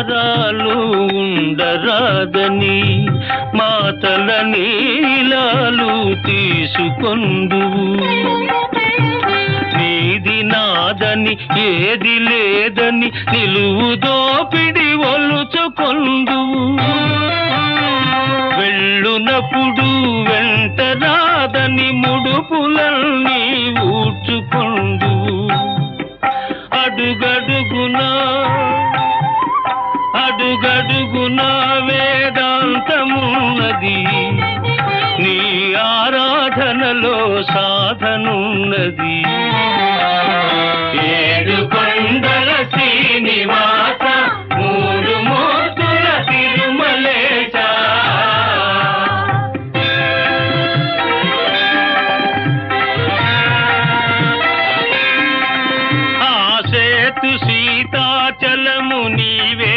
భారాలు ఉండరాదని మాతల నీలాలు తీసుకొందువు నీది నాదని ఏది లేదని నిలువు దోపిడి ఒలుచుకొందువు వెళ్ళునప్పుడు వెంట రాదని ముడుపులన్నీ ఊడ్చుకొందు అడుగడుగునా అడుగడుగున వేదాంతమున్నది. నీ ఆరాధనలో సాధనున్నది. ఏడు కొండల శ్రీనివాస మూడు మూర్తుల తిరుమలేశ. ఆ సేతు సీతాచలము నీవే